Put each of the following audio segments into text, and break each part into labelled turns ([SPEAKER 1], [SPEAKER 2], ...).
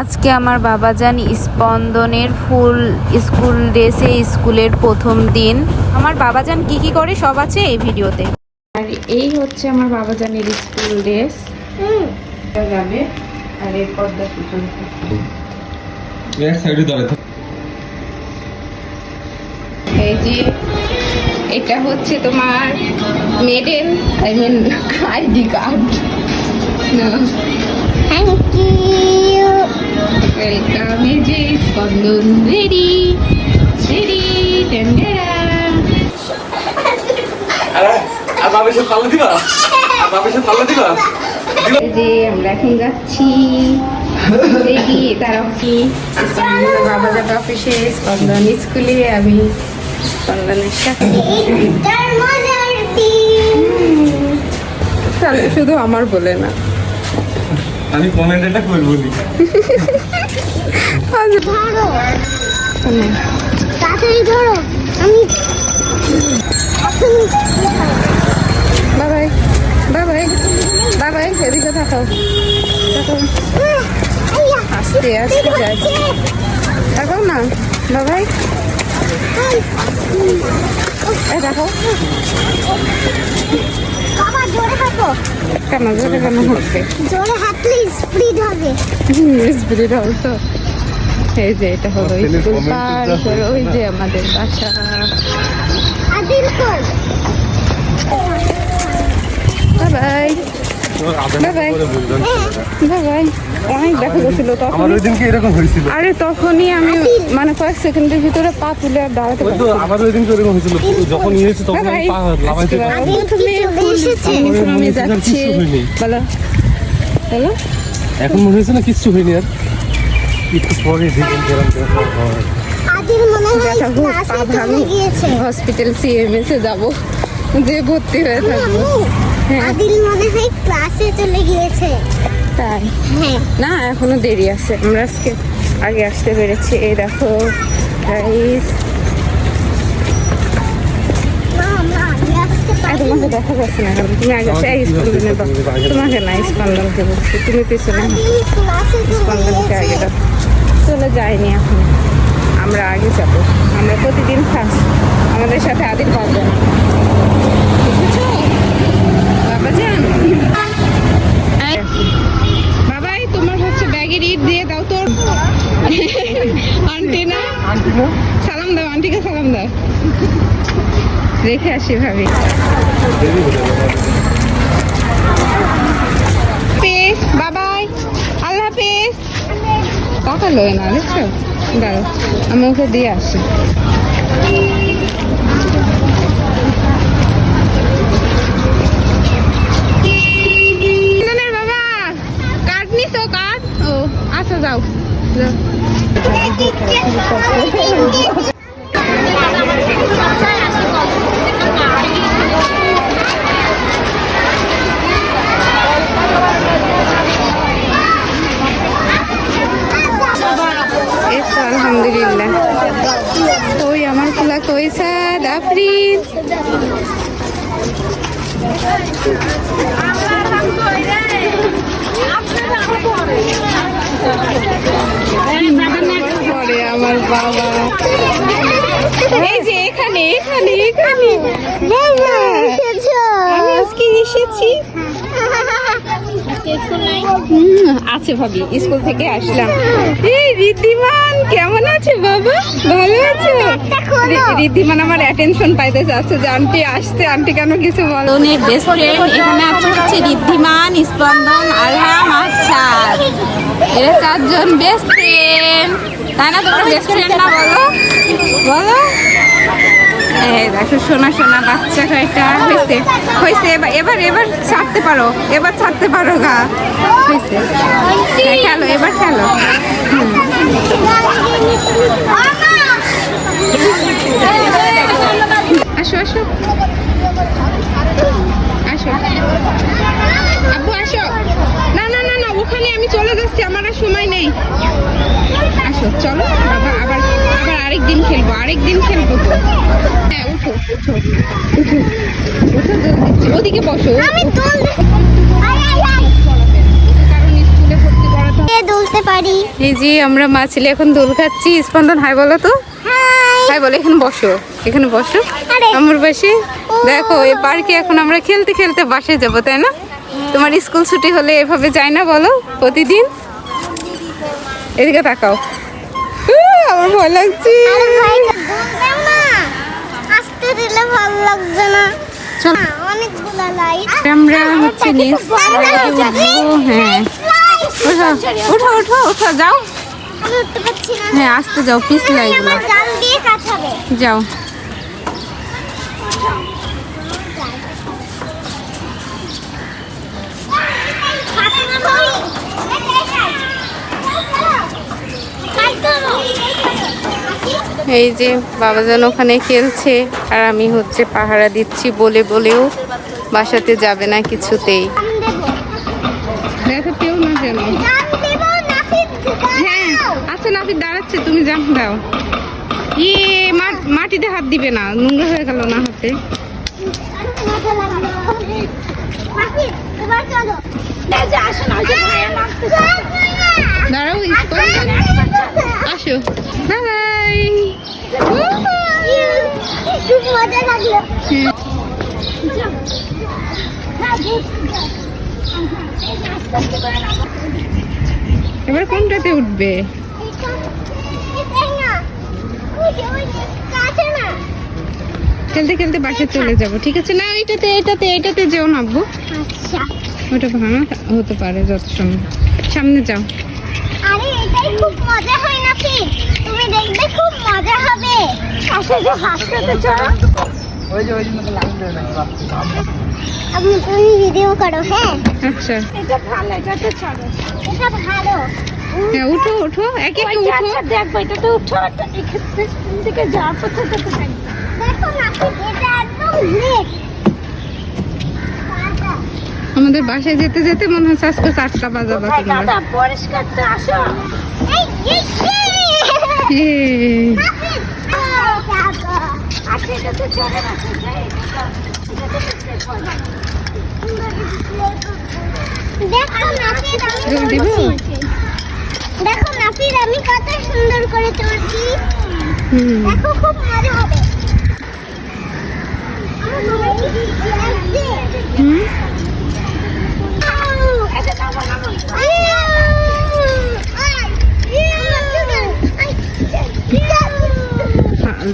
[SPEAKER 1] আজকে আমার বাবাজান স্পন্দনের ফুল স্কুল ড্রেসে স্কুলের প্রথম দিন। আমার বাবাজান কি কি করে সব আছে এই ভিডিওতে। আর এই হচ্ছে আমার বাবাজানের স্কুল ড্রেস। যাবে আর পর্দা এই যে এটা হচ্ছে তোমার medal I mean ID card না
[SPEAKER 2] থ্যাংক ইউ
[SPEAKER 1] ওয়েলকাম এই যে স্পন্দন রেডি রেডি
[SPEAKER 3] আর বাবা এসে পাল্লা দিবা আর বাবা এসে পাল্লা দিবা
[SPEAKER 1] যে আমরা এখন যাচ্ছি। দেখি তারা কি বাবা যাবে অফিসে স্পন্দন স্কুলে আমি স্পন্দনের সাথে। শুধু আমার বলে না।
[SPEAKER 3] আমি কমেন্ট এটা করব নি।
[SPEAKER 2] ধরো। তাড়াতাড়ি ধরো। আমি
[SPEAKER 1] বাবাই বাবাই বাবাই এদিকে থাকো। থাকো।
[SPEAKER 2] আইয়া,
[SPEAKER 1] আস্তে আস্তে যাই। থাকো না বাবাই। এই দেখো।
[SPEAKER 2] বাবা জোরে হাঁটো।
[SPEAKER 1] কেন জোরে কেন হচ্ছে
[SPEAKER 2] জোরে হাঁটলে স্পিড হবে।
[SPEAKER 1] স্পিরিট অলসো এই যে এটা হলো স্কুল তারপর ওই যে আমাদের বাসা।
[SPEAKER 2] আদিল কর
[SPEAKER 1] বাবাই বাবাই বাবাই অনেক তখন
[SPEAKER 3] আমার ওই দিনকে এরকম হয়েছিল।
[SPEAKER 1] আরে তখনই আমি মানে কয়েক সেকেন্ডের ভিতরে পা তুলে আর দাঁড়াতে
[SPEAKER 3] ওই
[SPEAKER 1] পারছি
[SPEAKER 3] আমার ওই দিনকে এরকম হয়েছিল। যখন নিয়েছি তখন পা লাভাইতে
[SPEAKER 1] আজকে
[SPEAKER 3] পারছি না।
[SPEAKER 1] প্রথমে
[SPEAKER 2] চলে এসেছে।
[SPEAKER 1] আমি
[SPEAKER 3] আমার মনে
[SPEAKER 1] আমি
[SPEAKER 3] হচ্ছে
[SPEAKER 1] যাচ্ছি। বলো। বলো।
[SPEAKER 3] এখন মনে হয়েছে না কিচ্ছু হয়নি আর। একটু পরে দেখুন কেরম হয়।
[SPEAKER 2] মনে হয়
[SPEAKER 1] হসপিটাল সিএমএস এ যাব। যে ভর্তি হয়ে থাকব।
[SPEAKER 2] আদিল মনে হয় ক্লাসে চলে গিয়েছে।
[SPEAKER 1] তাই?
[SPEAKER 2] হ্যাঁ।
[SPEAKER 1] না এখনও দেরি আছে। আমরা আজকে আগে আসতে পেরেছি। এই দেখো তোমাকে দেখা যাচ্ছে না। কারণ তুমি আগে তোমাকে না স্পন্দনকে বলছি। তুমি পেছনে স্পন্দনকে আগে দাও। চলে যায়নি এখন। আমরা আগে যাব। আমরা প্রতিদিন ফার্স্ট আমাদের সাথে আদিল পাবো না। রেখে আসি ভাবি। বাবাই টাকা লয় না, দেখছ? দাঁড়ো আমি ওকে দিয়ে আসি। আচ্ছা যাও এই তো আলহামদুলিল্লাহ। ওই আমার খোলা কইসা আফরিন? পরে আমার বাবা। এই এখানে এখানে এখানে। বাবা, আমি আজকে এসেছি। আছে ভাবি, স্কুল থেকে আসলাম। এই ঋদ্ধিমান, কেমন আছে বাবা? ভালো আছো? ঋদ্ধিমান আমার অ্যাটেনশন পাইতে যাচ্ছে যে আন্টি আসছে। আন্টি কেন কিছু বলো? বেস্ট ফ্রেন্ড এখানে আছে হচ্ছে ঋদ্ধিমান, স্পন্দন, আলহাম আচ্ছা এরা চারজন বেস্ট ফ্রেন্ড তাই না তোমরা বেস্ট ফ্রেন্ড না বলো? বলো। দেখো সোনা সোনা বাচ্চা হয়েছে? এবার এবার এবার ছাড়তে পারো এবার ছাড়তে পারো গা। হ্যাঁ, খেলো এবার খেলো। আসো আসো। আসো। আসো। না না না না আমি চলে যাচ্ছি আমার আর সময় নেই। আসো চলো। আরেকদিন খেলব আরেকদিন খেলব তো। হ্যাঁ উঠো উঠো উঠো উঠো জলদি ওদিকে বসো
[SPEAKER 2] আমি দুলতে পারি।
[SPEAKER 1] এই যে আমরা মা ছেলে এখন দোল খাচ্ছি। স্পন্দন হাই বলো তো।
[SPEAKER 2] হাই।
[SPEAKER 1] বলো এখানে বসো এখানে বসো। আমার পাশে দেখো এই পার্কে এখন আমরা খেলতে খেলতে বাসে যাব তাই না? তোমার স্কুল ছুটি হলে এভাবে যায় না বলো প্রতিদিন? এদিকে তাকাও। আমার ভয় লাগছে।
[SPEAKER 2] আসতে দিলে ভালো লাগবে না। অনেকগুলো লাইট
[SPEAKER 1] আমরা হচ্ছে নেক্সট হ্যাঁ। ওঠো ওঠো ওঠো ওঠো যাও। হ্যাঁ আসতে যাও পিছলা যাও। এই যে বাবাজান ওখানে খেলছে, আর আমি হচ্ছে পাহারা দিচ্ছি বলে বলেও বাসাতে যাবে না কিছুতেই। দেখো কেউ না যেন। হ্যাঁ আচ্ছা নাফিদ দাঁড়াচ্ছে, তুমি যাও দাও ইয়ে মাটিতে হাত দিবে না, নোংরা হয়ে গেল না হাতে। দাঁড়াও আসো। বাই
[SPEAKER 2] খুব মজা লাগল
[SPEAKER 1] এবার কোনটাতে উঠবে? খেলতে খেলতে বাসে চলে যাব। ঠিক আছে না এটাতে এটাতে এটাতে যেও না আব্বু।
[SPEAKER 2] আচ্ছা।
[SPEAKER 1] ওটা ভাঙা হতে পারে যত সময় সামনে যাও।
[SPEAKER 2] খুব মজা হয় না কি তুমি দেখবে খুব মজা হবে। আসলে যে হাসতে চলো। আপনি তুমি ভিডিও করো হ্যাঁ?
[SPEAKER 1] আচ্ছা।
[SPEAKER 2] এটা ভালো এটা তো চলো। এটা ভালো।
[SPEAKER 1] হ্যাঁ উঠো উঠো। একে একে উঠো।
[SPEAKER 2] দেখব এটা তো উঠো এক্ষেত্রে দিকে যাওয়ার পথে দেখো না এটা একদম লেট
[SPEAKER 1] আমাদের বাসায় যেতে যেতে মনে হচ্ছে আজকে চারটা বাজাবা তোমরা
[SPEAKER 2] আচ্ছা তো চলে না দেখো নাফির আমি কত সুন্দর করে চলছি দেখো খুব মজা হবে
[SPEAKER 1] হুম।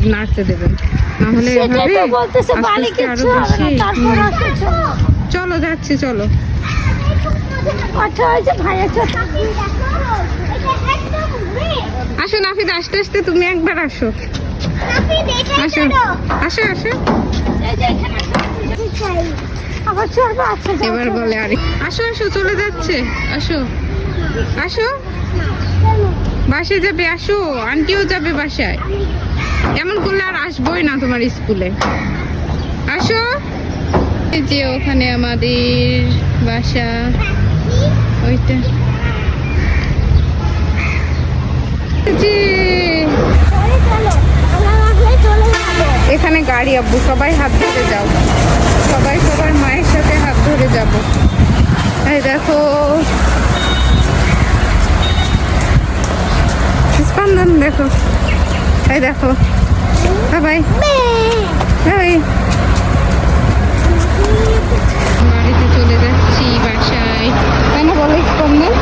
[SPEAKER 1] নাড়তে দেবেন। নাহলে। চলো। যাচ্ছি চলো। আসো নাফিদ আস্তে আস্তে তুমি একবার আসো। আসো। আসো আসো।
[SPEAKER 2] আচ্ছা
[SPEAKER 1] এবার বলে আরে। আসো আসো চলে যাচ্ছে। আসো। আসো। বাসায় যাবে আসো। আন্টিও যাবে বাসায়। এমন করলে আর আসবোই না তোমার স্কুলে। আসো। যে ওখানে আমাদের বাসা। ওইটা। এখানে গাড়ি, আব্বু, সবাই হাত ধরে যাও। সবাই সবার মায়ের সাথে হাত ধরে যাব। এই দেখো। স্পন্দন, দেখো। এই দেখো। Bye bye. বাড়িতে চলে যাচ্ছি বাসায়। বলো স্পন্দন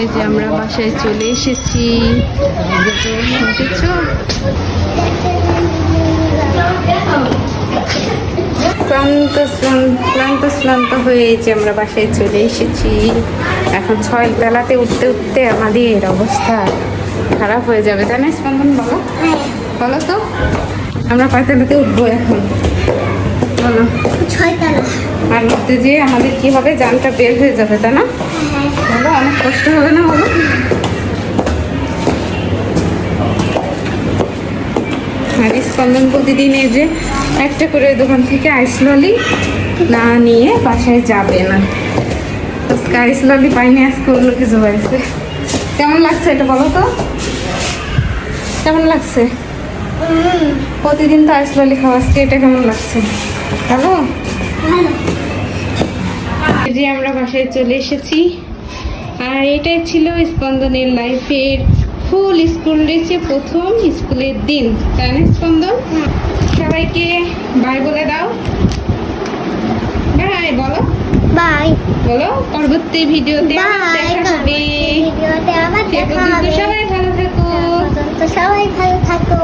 [SPEAKER 1] এই যে আমরা বাসায় চলে এসেছি। ক্লান্ত ক্লান্ত শ্রান্ত হয়ে যে আমরা বাসায় চলে এসেছি। এখন ছয় বেলাতে উঠতে উঠতে আমাদের অবস্থা খারাপ হয়ে যাবে তাই না স্পন্দন বলো? বলো তো। আমরা পাঁচতলাতে উঠবো এখন। বলো। আর উঠতে যেয়ে আমাদের কি হবে? জানটা বের হয়ে যাবে তাই না? বলো অনেক কষ্ট হবে না বলো? আর স্পন্দন প্রতিদিন এই যে একটা করে দোকান থেকে আইস ললি না নিয়ে বাসায় যাবে না। আজকে আইস ললি পাইনি আজকে অন্য কিছু হয়েছে। কেমন লাগছে এটা বলো তো? কেমন লাগছে? প্রতিদিন তো আইস ললি খাওয়া, আজকে এটা কেমন লাগছে? ভালো? যে আমরা বাসায় চলে এসেছি। আর এটাই ছিল স্পন্দনের লাইফের ফুল স্কুল ডেছে প্রথম স্কুলের দিন। তাই না, স্পন্দন? সবাইকে বাই বলে দাও। বাই বলো পরবর্তী ভিডিওতে আবার
[SPEAKER 2] ভিডিওতে আবার দেখা হবে।
[SPEAKER 1] সবাই ভালো থাকো।
[SPEAKER 2] সবাই ভালো থাকো।